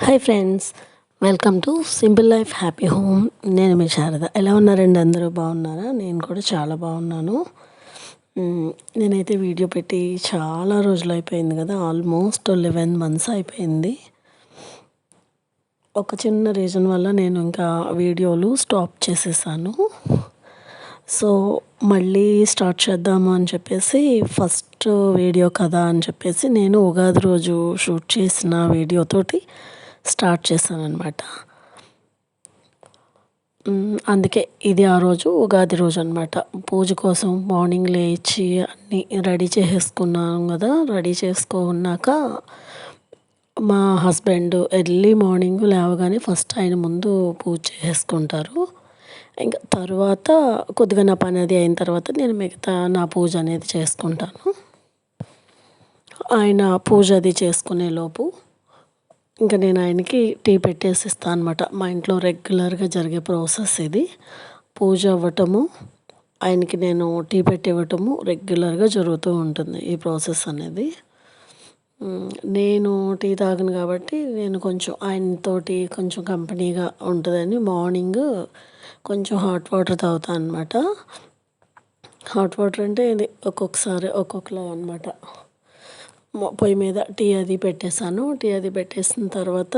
Hi friends welcome to simple life happy home నేను మీ శారద. ఎలా ఉన్నారండి అందరూ? బాగున్నారా? నేను కూడా చాలా బాగున్నాను. నేనైతే వీడియో పెట్టి చాలా రోజులు అయిపోయింది కదా. ఆల్మోస్ట్ లెవెన్ మంత్స్ అయిపోయింది. ఒక చిన్న రీజన్ వల్ల నేను ఇంకా వీడియోలు స్టాప్ చేసేసాను. సో మళ్ళీ స్టార్ట్ చేద్దాము అని చెప్పేసి ఫస్ట్ వీడియో కదా అని చెప్పేసి నేను ఉగాది రోజు షూట్ చేసిన వీడియోతోటి స్టార్ట్ చేశాను అనమాట అందుకే ఇది ఆ రోజు ఉగాది రోజు అనమాట పూజ కోసం మార్నింగ్ లేచి అన్నీ రెడీ చేసేసుకున్నాను కదా రెడీ చేసుకున్నాక మా హస్బెండ్ ఎర్లీ మార్నింగ్ లేవగానే ఫస్ట్ ఆయన ముందు పూజ చేసుకుంటారు ఇంకా తర్వాత కొద్దిగా నా పని అది అయిన తర్వాత నేను మిగతా నా పూజ అనేది చేసుకుంటాను. ఆయన పూజ అది చేసుకునే లోపు ఇంకా నేను ఆయనకి టీ పెట్టేసి ఇస్తాను అనమాట మా ఇంట్లో రెగ్యులర్గా జరిగే ప్రాసెస్ ఇది. పూజ అవ్వటము ఆయనకి నేను టీ పెట్టి ఇవ్వటము రెగ్యులర్గా జరుగుతూ ఉంటుంది ఈ ప్రాసెస్ అనేది. నేను టీ తాగను కాబట్టి నేను కొంచెం ఆయనతోటి కొంచెం కంపెనీగా ఉంటుందని మార్నింగ్ కొంచెం హాట్ వాటర్ తాగుతాను అనమాట హాట్ వాటర్ అంటే ఇది ఒక్కొక్కసారి ఒక్కొక్కలా అనమాట పొయ్యి మీద టీ అది పెట్టేశాను. టీ అది పెట్టేసిన తర్వాత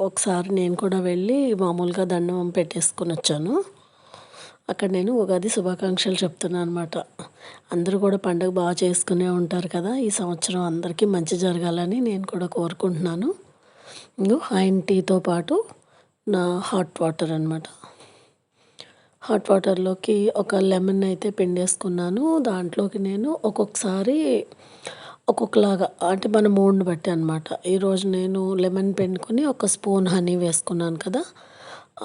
ఒకసారి నేను కూడా వెళ్ళి మామూలుగా దండం పెట్టేసుకొని వచ్చాను. అక్కడ నేను ఉగాది శుభాకాంక్షలు చెప్తున్నాను అనమాట అందరూ కూడా పండుగ బాగా చేసుకునే ఉంటారు కదా ఈ సంవత్సరం అందరికీ మంచి జరగాలని నేను కూడా కోరుకుంటున్నాను. హైన్ ఆయన టీతో పాటు నా హాట్ వాటర్ అనమాట హాట్ వాటర్లోకి ఒక లెమన్ అయితే పిండేసుకున్నాను. దాంట్లోకి నేను ఒక్కొక్కసారి ఒక్కొక్కలాగా అంటే మన మూడ్ని బట్టి అనమాట ఈరోజు నేను లెమన్ పిండుకొని ఒక స్పూన్ హనీ వేసుకున్నాను కదా.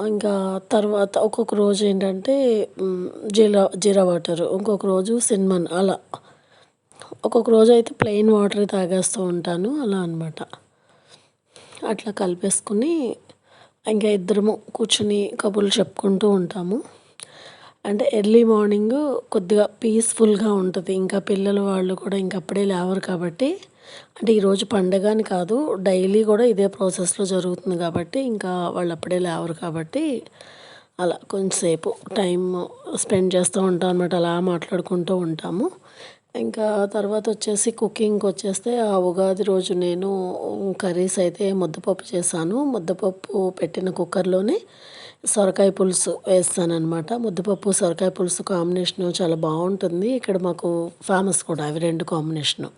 ఇంకా తర్వాత ఒక్కొక్క రోజు ఏంటంటే జీరా జీరా వాటర్ ఇంకొక రోజు సిన్మన్ అలా. ఒక్కొక్క రోజు అయితే ప్లెయిన్ వాటర్ తాగేస్తూ ఉంటాను అలా అనమాట అట్లా కలిపేసుకుని ఇంకా ఇద్దరము కూర్చుని కబుర్లు చెప్పుకుంటూ ఉంటాము. అంటే ఎర్లీ మార్నింగ్ కొద్దిగా పీస్ఫుల్గా ఉంటుంది. ఇంకా పిల్లలు వాళ్ళు కూడా ఇంక అప్పుడే లేవరు కాబట్టి. అంటే ఈరోజు పండగ అని కాదు డైలీ కూడా ఇదే ప్రాసెస్లో జరుగుతుంది కాబట్టి ఇంకా వాళ్ళు అప్పుడే లేవరు కాబట్టి అలా కొంచెంసేపు టైం స్పెండ్ చేస్తూ ఉంటాం అనమాట అలా మాట్లాడుకుంటూ ఉంటాము. ఇంకా తర్వాత వచ్చేసి కుకింగ్కి వచ్చేస్తే ఆ ఉగాది రోజు నేను కర్రీస్ అయితే ముద్దపప్పు చేశాను. ముద్దపప్పు పెట్టిన కుక్కర్లోనే సొరకాయ పులుసు వేస్తాను అనమాట ముద్దపప్పు సొరకాయ పులుసు కాంబినేషన్ చాలా బాగుంటుంది. ఇక్కడ మాకు ఫేమస్ కూడా అవి రెండు కాంబినేషను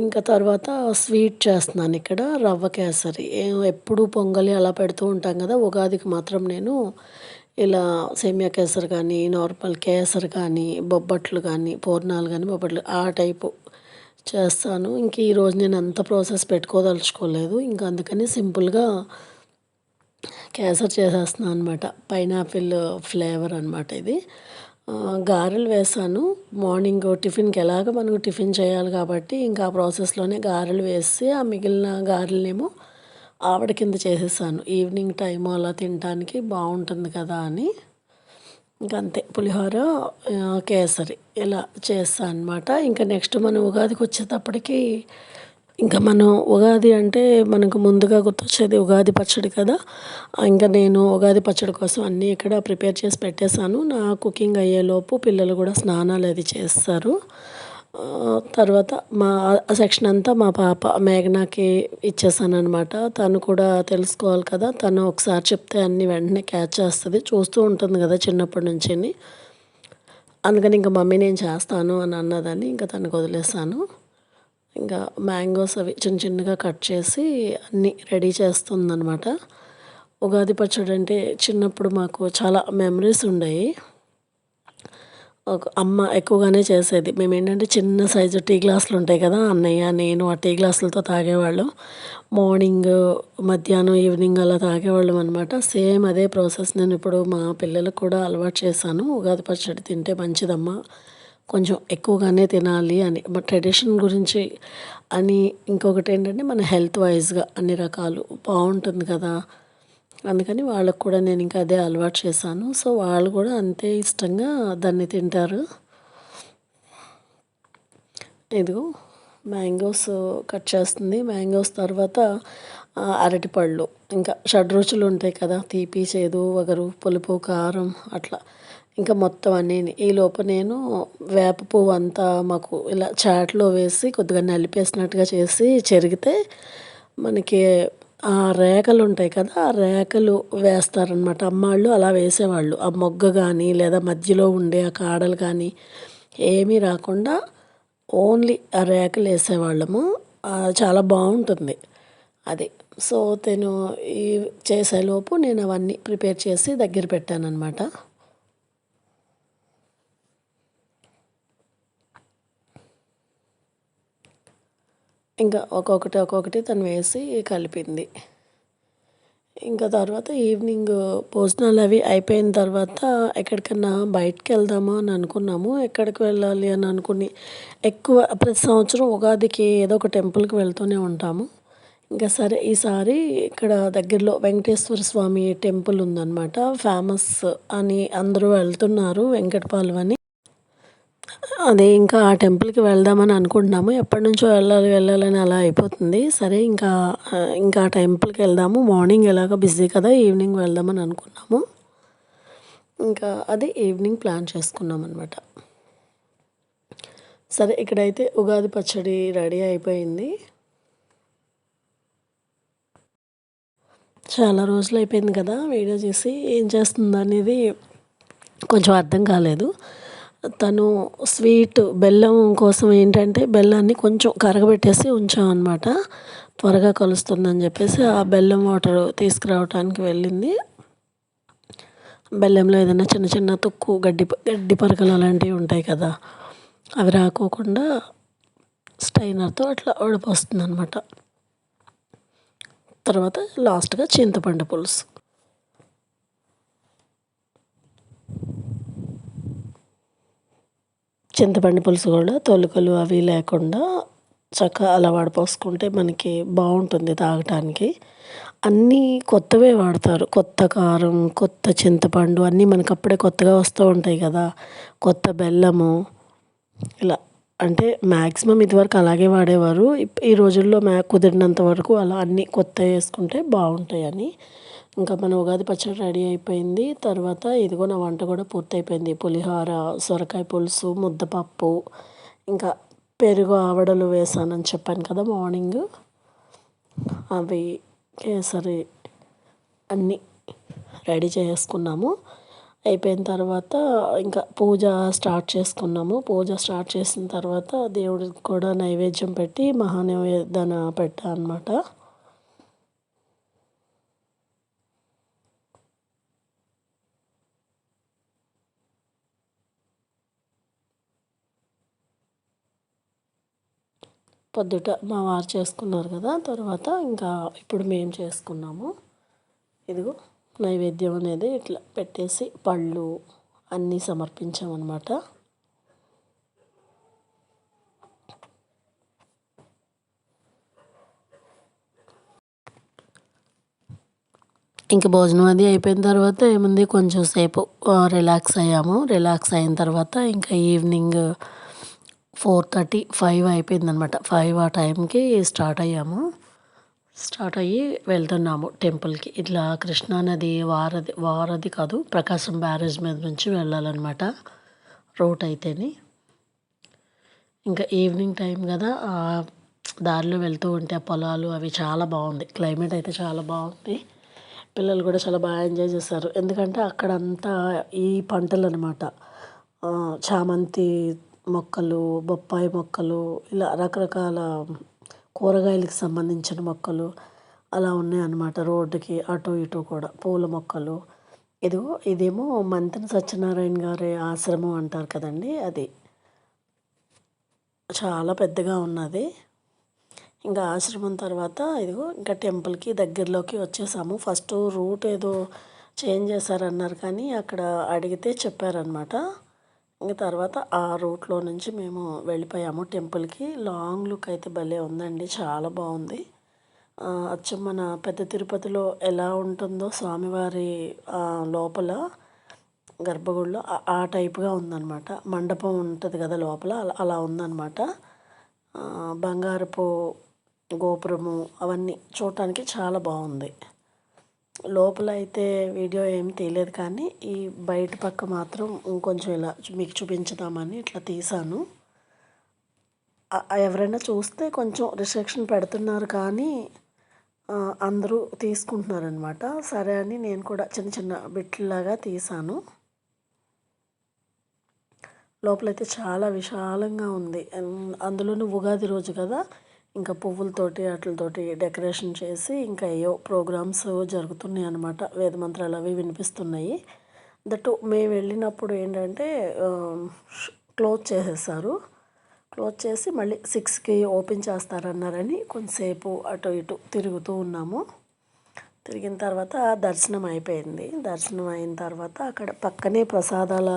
ఇంకా తర్వాత స్వీట్ చేస్తున్నాను ఇక్కడ రవ్వ కేసరి. ఎప్పుడూ ఎప్పుడు పొంగలి అలా పెడుతూ ఉంటాం కదా ఉగాదికి మాత్రం నేను ఇలా సేమియా కేసరి కానీ నార్మల్ కేసరి కానీ బొబ్బట్లు కానీ పూర్ణాలు కానీ బొబ్బట్లు ఆ టైపు చేస్తాను. ఇంక ఈరోజు నేను అంత ప్రాసెస్ పెట్టుకోదలుచుకోలేదు. ఇంకా అందుకని సింపుల్గా కేసర్ చేసేస్తున్నాను అనమాట పైనాపిల్ ఫ్లేవర్ అనమాట ఇది. గారెలు వేసాను. మార్నింగ్ టిఫిన్కి ఎలాగ మనకు టిఫిన్ చేయాలి కాబట్టి ఇంకా ఆ ప్రాసెస్లోనే గారెలు వేసి ఆ మిగిలిన గారెలనేమో ఆవిడ కింద చేసేసాను. ఈవినింగ్ టైం అలా తినడానికి బాగుంటుంది కదా అని. ఇంకంతే అంతే. పులిహోర కేసరి ఇలా చేస్తాను అనమాట ఇంకా నెక్స్ట్ మనం ఉగాదికి వచ్చేటప్పటికి ఇంకా మనం ఉగాది అంటే మనకు ముందుగా గుర్తొచ్చేది ఉగాది పచ్చడి కదా. ఇంకా నేను ఉగాది పచ్చడి కోసం అన్నీ ఇక్కడ ప్రిపేర్ చేసి పెట్టేశాను. నా కుకింగ్ అయ్యేలోపు పిల్లలు కూడా స్నానాలు అది చేస్తారు. తర్వాత మా సెక్షన్ అంతా మా పాప మేఘనాకి ఇచ్చేసానమాట తను కూడా తెలుసుకోవాలి కదా. తను ఒకసారి చెప్తే అన్ని వెంటనే క్యాచ్ చేస్తుంది. చూస్తూ ఉంటుంది కదా చిన్నప్పటి నుంచి అందుకని ఇంకా మమ్మీ నేను చేస్తాను అని అన్నదని ఇంకా తనకు వదిలేసాను ఇంకా మ్యాంగోస్ అవి చిన్న చిన్నగా కట్ చేసి అన్నీ రెడీ చేస్తుందనమాట ఉగాది పచ్చడి అంటే చిన్నప్పుడు మాకు చాలా మెమరీస్ ఉండేవి ఒక అమ్మ ఎక్కువగానే చేసేది. మేము ఏంటంటే చిన్న సైజు టీ గ్లాసులు ఉంటాయి కదా అన్నయ్య నేను ఆ టీ గ్లాసులతో తాగేవాళ్ళం. మార్నింగ్ మధ్యాహ్నం ఈవినింగ్ అలా తాగేవాళ్ళం అనమాట సేమ్ అదే ప్రాసెస్. నేను ఇప్పుడు మా పిల్లలకు కూడా అలవాటు చేశాను. ఉగాది పచ్చడి తింటే మంచిదమ్మా. కొంచెం ఎక్కువగానే తినాలి అని. మా ట్రెడిషన్ గురించి అని ఇంకొకటి ఏంటంటే మన హెల్త్ వైజ్గా అన్ని రకాలు బాగుంటుంది కదా. అందుకని వాళ్ళకు కూడా నేను ఇంకా అదే అలవాటు చేశాను. సో వాళ్ళు కూడా అంతే ఇష్టంగా దాన్ని తింటారు. ఇదిగో మ్యాంగోస్ కట్ చేస్తుంది. మ్యాంగోస్ తర్వాత అరటిపళ్ళు. ఇంకా షడ్రుచులు ఉంటాయి కదా తీపి చేదు వగరు పులుపు కారం అట్లా. ఇంకా మొత్తం అన్నీ ఈ లోపు నేను వేప పువ్వు అంతా మాకు ఇలా చాట్లో వేసి కొద్దిగా నలిపేసినట్టుగా చేసి చెరిగితే మనకి ఆ రేఖలు ఉంటాయి కదా ఆ రేఖలు వేస్తారనమాట అమ్మాళ్ళు అలా వేసేవాళ్ళు. ఆ మొగ్గ కానీ లేదా మధ్యలో ఉండే ఆ కాడలు కానీ ఏమీ రాకుండా ఓన్లీ ఆ రేఖలు వేసేవాళ్ళము. చాలా బాగుంటుంది అది. సో నేను ఈ చేసేలోపు నేను అవన్నీ ప్రిపేర్ చేసి దగ్గర పెట్టాను అనమాట ఇంకా ఒక్కొక్కటి ఒక్కొక్కటి తను వేసి కలిపింది. ఇంకా తర్వాత ఈవినింగ్ భోజనాలు అవి అయిపోయిన తర్వాత ఎక్కడికన్నా బయటకు వెళ్దామా అని అనుకున్నాము. ఎక్కడికి వెళ్ళాలి అని అనుకుని ఎక్కువ ప్రతి సంవత్సరం ఉగాదికి ఏదో ఒక టెంపుల్కి వెళ్తూనే ఉంటాము. ఇంకా సరే ఈసారి ఇక్కడ దగ్గరలో వెంకటేశ్వర స్వామి టెంపుల్ ఉందన్నమాట. ఫేమస్ అని అందరూ వెళ్తున్నారు వెంకటపాలెం అని అదే ఇంకా ఆ టెంపుల్కి వెళ్దామని అనుకుంటున్నాము. ఎప్పటి నుంచో వెళ్ళాలి వెళ్ళాలని అలా అయిపోతుంది. సరే ఇంకా ఇంకా ఆ టెంపుల్కి వెళ్దాము. మార్నింగ్ ఎలాగ బిజీ కదా ఈవినింగ్ వెళ్దామని అనుకున్నాము ఇంకా అది ఈవినింగ్ ప్లాన్ చేసుకున్నాం అనమాట సరే ఇక్కడైతే ఉగాది పచ్చడి రెడీ అయిపోయింది. చాలా రోజులు అయిపోయింది కదా వీడియో చేసి ఏం చేస్తుంది అనేది కొంచెం అర్థం కాలేదు. తను స్వీట్ బెల్లం కోసం ఏంటంటే బెల్లాన్ని కొంచెం కరగబెట్టేసి ఉంచాం అనమాట త్వరగా కలుస్తుందని చెప్పేసి ఆ బెల్లం వాటర్ తీసుకురావడానికి వెళ్ళింది. బెల్లంలో ఏదైనా చిన్న చిన్న తుక్కు గడ్డి గడ్డి పరకలు అలాంటివి ఉంటాయి కదా అవి రాకోకుండా స్టైనర్తో అట్లా ఉడిపోస్తుంది అనమాట తర్వాత లాస్ట్గా చింతపండు పులుసు. చింతపండు పులుసు కూడా తొలుకలు అవి లేకుండా చక్కగా అలా వడపోసుకుంటే మనకి బాగుంటుంది తాగటానికి. అన్నీ కొత్తవే వాడతారు. కొత్త కారం కొత్త చింతపండు అన్నీ మనకు అప్పుడే కొత్తగా వస్తూ ఉంటాయి కదా. కొత్త బెల్లము ఇలా అంటే మ్యాక్సిమం ఇదివరకు అలాగే వాడేవారు. ఈ రోజుల్లో మ్యా కుదిరినంత వరకు అలా అన్నీ కొత్త వేసుకుంటే బాగుంటాయని ఇంకా మన ఉగాది పచ్చడి రెడీ అయిపోయింది. తర్వాత ఇదిగో నా వంట కూడా పూర్తయిపోయింది. పులిహోర సొరకాయ పులుసు ముద్దపప్పు ఇంకా పెరుగు ఆవడలు వేసానని చెప్పాను కదా మార్నింగ్. అవి కేసరి అన్నీ రెడీ చేసుకున్నాము. అయిపోయిన తర్వాత ఇంకా పూజ స్టార్ట్ చేసుకున్నాము. పూజ స్టార్ట్ చేసిన తర్వాత దేవుడికి కూడా నైవేద్యం పెట్టి మహానైవేద్యాన పెట్టా అనమాట పొద్దుట మా వారు చేసుకున్నారు కదా తర్వాత ఇంకా ఇప్పుడు మేము చేసుకున్నాము. ఇదిగో నైవేద్యం అనేది ఇట్లా పెట్టేసి పళ్ళు అన్నీ సమర్పించామన్నమాట. ఇంకా భోజనం అది అయిపోయిన తర్వాత ఏముంది కొంచెం సేపు రిలాక్స్ అయ్యాము. రిలాక్స్ అయిన తర్వాత ఇంకా ఈవినింగ్ ఫోర్ థర్టీ ఫైవ్ అయిపోయింది అనమాట ఫైవ్ ఆ టైంకి స్టార్ట్ అయ్యాము. స్టార్ట్ అయ్యి వెళ్తున్నాము టెంపుల్కి. ఇట్లా కృష్ణానది వారధి వారధి కాదు ప్రకాశం బ్యారేజ్ మీద నుంచి వెళ్ళాలన్నమాట రూట్ అయితేనే. ఇంకా ఈవినింగ్ టైం కదా ఆ దారిలో వెళ్తూ ఉంటే ఆ పొలాలు అవి చాలా బాగుంది. క్లైమేట్ అయితే చాలా బాగుంది. పిల్లలు కూడా చాలా బాగా ఎంజాయ్ చేశారు ఎందుకంటే అక్కడంతా ఈ పంటలు అనమాట చామంతి మొక్కలు బొప్పాయి మొక్కలు ఇలా రకరకాల కూరగాయలకు సంబంధించిన మొక్కలు అలా ఉన్నాయన్నమాట రోడ్డుకి అటు ఇటు కూడా. పూల మొక్కలు. ఇదిగో ఇదేమో మంతెన సత్యనారాయణ గారి ఆశ్రమం అంటారు కదండి అది. చాలా పెద్దగా ఉన్నది. ఇంకా ఆశ్రమం తర్వాత ఇదిగో ఇంకా టెంపుల్కి దగ్గరలోకి వచ్చేసాము. ఫస్ట్ రూట్ ఏదో చేంజ్ చేశారన్నారు కానీ అక్కడ అడిగితే చెప్పారనమాట ఇంక తర్వాత ఆ రూట్లో నుంచి మేము వెళ్ళిపోయాము టెంపుల్కి. లాంగ్ లుక్ అయితే భలే ఉందండి చాలా బాగుంది. అచ్చం మన పెద్ద తిరుపతిలో ఎలా ఉంటుందో స్వామివారి లోపల గర్భగుడిలో ఆ- టైప్గా ఉందన్నమాట. మండపం ఉంటుంది కదా లోపల అలా అలా ఉందన్నమాట. బంగారపు గోపురము అవన్నీ చూడటానికి చాలా బాగుంది. లోపల అయితే వీడియో ఏం తీయలేదు కానీ ఈ బయట పక్క మాత్రం ఇంకొంచెం ఇలా మీకు చూపించుదామని ఇట్లా తీసాను. ఎవరైనా చూస్తే కొంచెం రిస్ట్రిక్షన్ పెడుతున్నారు కానీ అందరూ తీసుకుంటున్నారనమాట సరే అని నేను కూడా చిన్న చిన్న బిట్లలాగా తీసాను. లోపలైతే చాలా విశాలంగా ఉంది. అందులోనూ ఉగాది రోజు కదా? ఇంకా పువ్వులతోటి వాటితోటి డెకరేషన్ చేసి ఇంకా ఏవో ప్రోగ్రామ్స్ జరుగుతున్నాయి అనమాట వేదమంత్రాలు అవి వినిపిస్తున్నాయి. దట్ మేము వెళ్ళినప్పుడు ఏంటంటే క్లోజ్ చేసేసారు. క్లోజ్ చేసి మళ్ళీ సిక్స్కి ఓపెన్ చేస్తారన్నారని కొంతసేపు అటు ఇటు తిరుగుతూ ఉన్నాము. తిరిగిన తర్వాత దర్శనం అయిపోయింది. దర్శనం అయిన తర్వాత అక్కడ పక్కనే ప్రసాదాల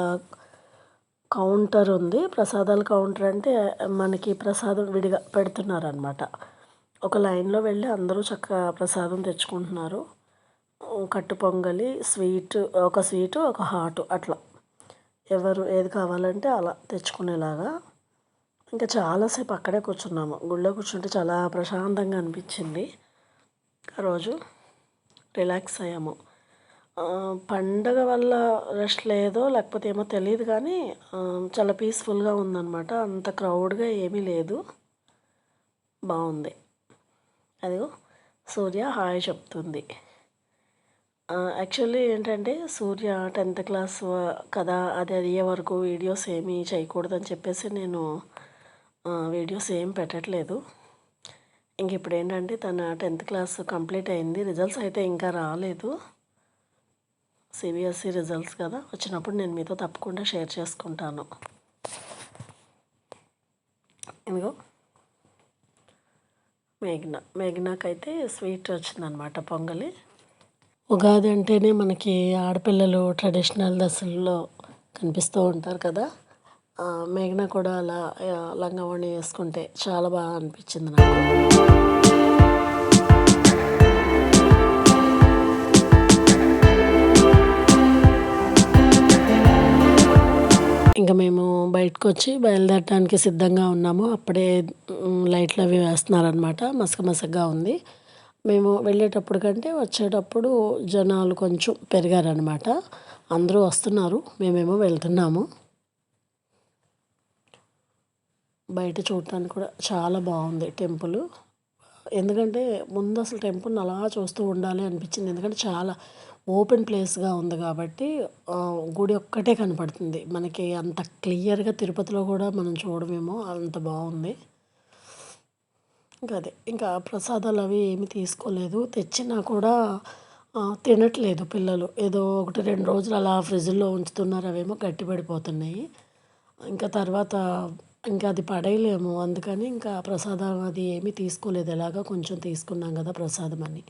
కౌంటర్ ఉంది. ప్రసాదాల కౌంటర్ అంటే మనకి ప్రసాదం విడిగా పెడుతున్నారనమాట ఒక లైన్లో వెళ్ళి అందరూ చక్కగా ప్రసాదం తెచ్చుకుంటున్నారు. కట్టు పొంగలి స్వీట్ ఒక స్వీటు ఒక హాటు అట్లా. ఎవరు ఏది కావాలంటే అలా తెచ్చుకునేలాగా. ఇంకా చాలాసేపు అక్కడే కూర్చున్నాము. గుళ్ళో కూర్చుంటే చాలా ప్రశాంతంగా అనిపించింది. ఆ రోజు రిలాక్స్ అయ్యాము. పండగ వల్ల రెస్ట్ లేదో లేకపోతే ఏమో తెలియదు కానీ చాలా పీస్ఫుల్గా ఉందన్నమాట. అంత క్రౌడ్గా ఏమీ లేదు. బాగుంది. అదిగో సూర్య హాయ్ చెప్తుంది. యాక్చువల్లీ ఏంటంటే సూర్య టెన్త్ క్లాస్ కదా అది అయ్యే వరకు వీడియోస్ ఏమీ చేయకూడదని చెప్పేసి నేను వీడియోస్ ఏం పెట్టట్లేదు. ఇంక ఇప్పుడు ఏంటంటే తన టెన్త్ క్లాస్ కంప్లీట్ అయింది. రిజల్ట్స్ అయితే ఇంకా రాలేదు. సిబిఎస్ఈ రిజల్ట్స్ కదా వచ్చినప్పుడు నేను మీతో తప్పకుండా షేర్ చేసుకుంటాను. ఇదిగో. మేఘ్నా మేఘ్నాకైతే స్వీట్ వచ్చిందనమాట పొంగలి. ఉగాది అంటేనే మనకి ఆడపిల్లలు ట్రెడిషనల్ దశల్లో కనిపిస్తూ ఉంటారు కదా. మేఘన కూడా అలా లంగావణి వేసుకుంటే చాలా బాగా అనిపించింది నాకు. ఇంకా మేము బయటకు వచ్చి బయలుదేరడానికి సిద్ధంగా ఉన్నాము. అప్పుడే లైట్లు అవి వేస్తున్నారనమాట మసక మసకగా ఉంది. మేము వెళ్ళేటప్పుడు కంటే వచ్చేటప్పుడు జనాలు కొంచెం పెరిగారనమాట అందరూ వస్తున్నారు. మేమేమో వెళ్తున్నాము. బయట చూడటానికి కూడా చాలా బాగుంది టెంపుల్. ఎందుకంటే ముందు అసలు టెంపుల్ని అలా చూస్తూ ఉండాలి అనిపించింది. ఎందుకంటే చాలా ఓపెన్ ప్లేస్గా ఉంది కాబట్టి గుడి ఒక్కటే కనపడుతుంది. మనకి అంత క్లియర్గా తిరుపతిలో కూడా మనం చూడమేమో అంత బాగుంది. ఇంకా అదే ఇంకా ప్రసాదాలు అవి ఏమి తీసుకోలేదు. తెచ్చినా కూడా తినట్లేదు పిల్లలు. ఏదో ఒకటి రెండు రోజులు అలా ఫ్రిడ్జ్లో ఉంచుతున్నారు అవేమో గట్టిపడిపోతున్నాయి ఇంకా తర్వాత ఇంకా అది పడేయలేము. అందుకని ఇంకా ప్రసాదం అది ఏమీ తీసుకోలేదు. ఎలాగో కొంచెం తీసుకున్నాం కదా ప్రసాదం అని.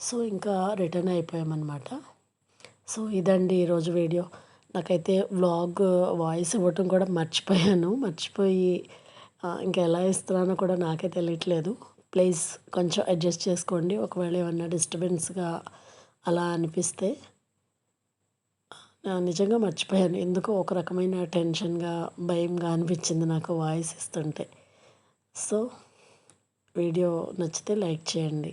సో ఇంకా రిటర్న్ అయిపోయామన్నమాట. సో ఇదండి ఈరోజు వీడియో. నాకైతే వ్లాగ్ వాయిస్ ఇవ్వటం కూడా మర్చిపోయాను. మర్చిపోయి ఇంకా ఎలా ఇస్తున్నానో కూడా నాకే తెలియట్లేదు. ప్లీజ్ కొంచెం అడ్జస్ట్ చేసుకోండి. ఒకవేళ ఏమన్నా డిస్టర్బెన్స్గా అలా అనిపిస్తే నిజంగా మర్చిపోయాను. ఎందుకో ఒక రకమైన టెన్షన్గా భయంగా అనిపించింది నాకు వాయిస్ ఇస్తుంటే. సో వీడియో నచ్చితే లైక్ చేయండి.